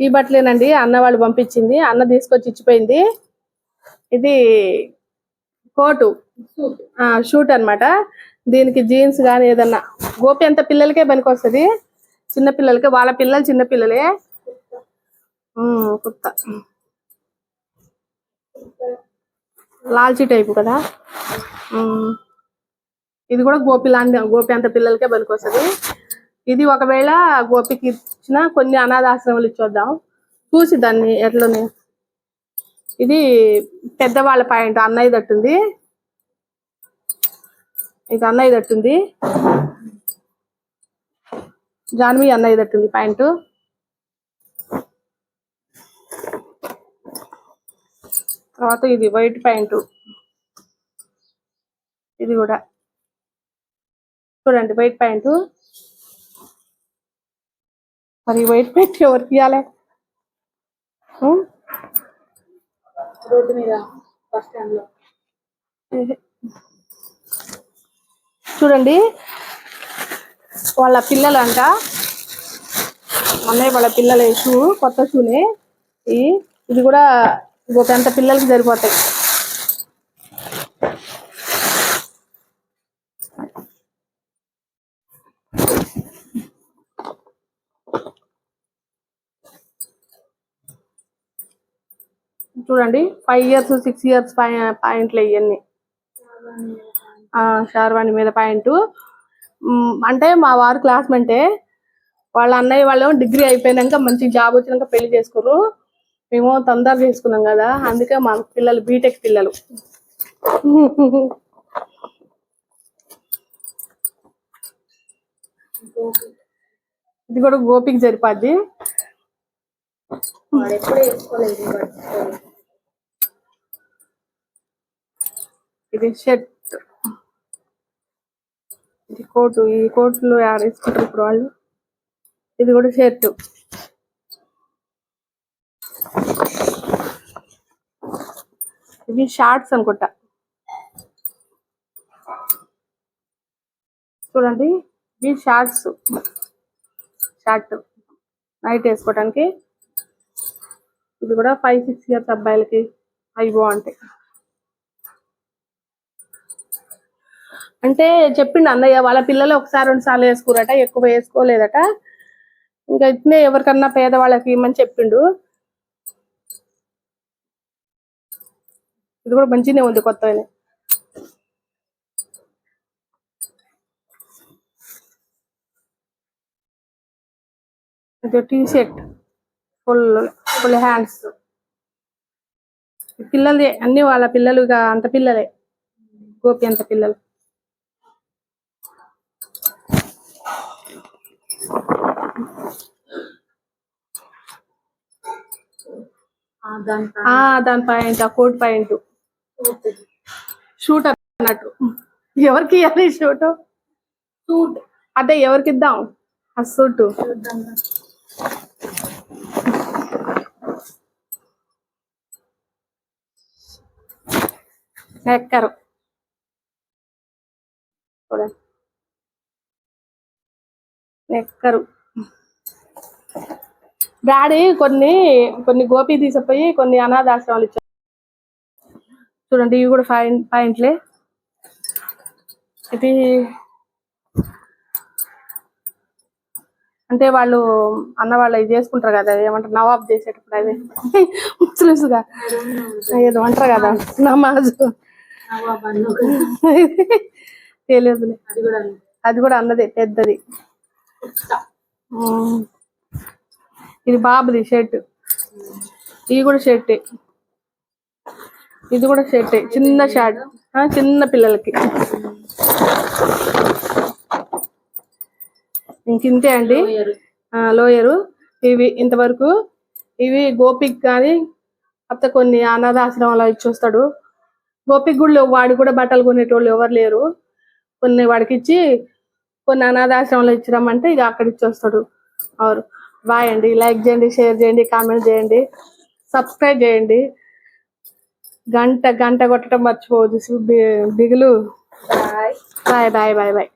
ఈ బట్టలేనండి అన్న వాళ్ళు పంపించింది అన్న తీసుకొచ్చి ఇచ్చిపోయింది. ఇది కోటు ఆ, షూట్ అన్నమాట. దీనికి జీన్స్ కానీ ఏదన్నా గోపి అంత పిల్లలకే పనికి వస్తుంది చిన్న వాళ్ళ పిల్లలు చిన్న పిల్లలే. కుత్త. లాల్చీ టైపు కదా. ఇది కూడా గోపి లాంటి గోపి అంత పిల్లలకే పనికి ఇది ఒకవేళ గోపికి ఇచ్చిన కొన్ని అనాథాశ్రమాలు చూద్దాం చూసి దాన్ని ఎట్లని. ఇది పెద్దవాళ్ళ పాయింట్. అన్నయ్య తట్టుంది. ఇది అన్నయ్య తట్టుంది. జాన్వి అన్నయ్య తట్టుంది పాయింట్. తర్వాత ఇది వైట్ పాయింట్. ఇది కూడా. చూడండి వైట్ ప్యాంటు. మరి వైట్ ప్యాంట్ ఎవరికి ఇవ్వాలి ఉం? రోడ్డు మీద బస్ స్టాండ్లో. చూడండి వాళ్ళ పిల్లలు అంట అన్నయ్య వాళ్ళ పిల్లల షూ కొత్త షూనే ఇది కూడా ఒక ఎంత పిల్లలకి సరిపోతాయి చూడండి ఫైవ్ ఇయర్స్ సిక్స్ ఇయర్స్ పాయింట్లు ఇవన్నీ షార్వాణి మీద పాయింట్ అంటే మా వారు క్లాస్మెంటే వాళ్ళ అన్నయ్య వాళ్ళు డిగ్రీ అయిపోయినాక మంచి జాబ్ వచ్చినాక పెళ్ళి చేసుకోరు మేము తొందర చేసుకున్నాం కదా అందుకే మా పిల్లలు బీటెక్ పిల్లలు. ఇది కూడా గోపికి సరిపోద్ది. వాడు వేసుకోలేదు ఇది షర్ట్. ఇది కోటు. ఈ కోట్లు యాడ్ వేసుకుంటారు ఇప్పుడు వాళ్ళు? ఇది కూడా షర్ట్. ఇవి షార్ట్స్ అనుకుంటా. చూడండి ఇవి షార్ట్స్. షార్ట్. నైట్ వేసుకోవడానికి ఇది కూడా ఫైవ్ సిక్స్ ఇయర్స్ అబ్బాయిలకి అవి బాగుంటాయి. అంటే చెప్పిండు అన్నయ్య వాళ్ళ పిల్లలు ఒకసారి రెండు సార్లు వేసుకోరట ఎక్కువ వేసుకోలేదట. ఇంకా ఇట్నే ఎవరికన్నా పేదవాళ్ళకి ఇమ్మని చెప్పిండు. ఇది కూడా మంచిగానే ఉంది కొత్త ఇది T shirt full full hands. పిల్లలే అన్ని వాళ్ళ పిల్లలు ఇక అంత పిల్లలే. గోపి అంత పిల్లలు. దాని ఆ దాని పాయింట్ ఆ కోట్ పాయింట్ షూట్. అన్నట్టు. ఎవరికి ఇవ్వాలి షూట్? సూట్ అంటే ఎవరికి ఇద్దాం? ఆ సూట్ ఎక్కరు. చూడండి. ఎక్కరు. డాడీ కొన్ని కొన్ని గోపి తీసుకుపోయి కొన్ని అనాథాశ్రమాలు ఇచ్చారు. చూడండి ఇవి కూడా పాయింట్ పాయింట్లే. ఇది అంటే వాళ్ళు అన్న వాళ్ళు ఇది చేసుకుంటారు కదా ఏమంటారు నవాబ్ చేసేటప్పుడు అది. ముస్లిమ్స్గా. ఏదో అంటారు కదా నమాజ్. తెలియదులే. అది కూడా ఉంది. అది కూడా అన్నదే పెద్దది. ఇది బాబుది షర్ట్. ఇది కూడా షర్టే. ఇది కూడా షర్టే. చిన్న షర్ట్. ఆ, చిన్న పిల్లలకి. ఇంకింతే అండి. లోయరు. ఇవి ఇంతవరకు ఇవి గోపిక్ కానీ అత్త కొన్ని అనాథాశ్రమంలో ఇచ్చొస్తాడు గోపిక్ గుళ్ళు వాడి కూడా బట్టలు కొనేటోళ్ళు ఎవరు లేరు. కొన్ని వాడికి ఇచ్చి కొన్ని అనాథాశ్రమంలో ఇచ్చిరమ్మంటే ఇక అక్కడ ఇచ్చొస్తాడు అవును. బాయ్ అండి లైక్ చేయండి షేర్ చేయండి కామెంట్ చేయండి సబ్స్క్రైబ్ చేయండి. గంట గంట కొట్టడం మర్చిపోవద్దు. బిగులు. Bye bye bye bye.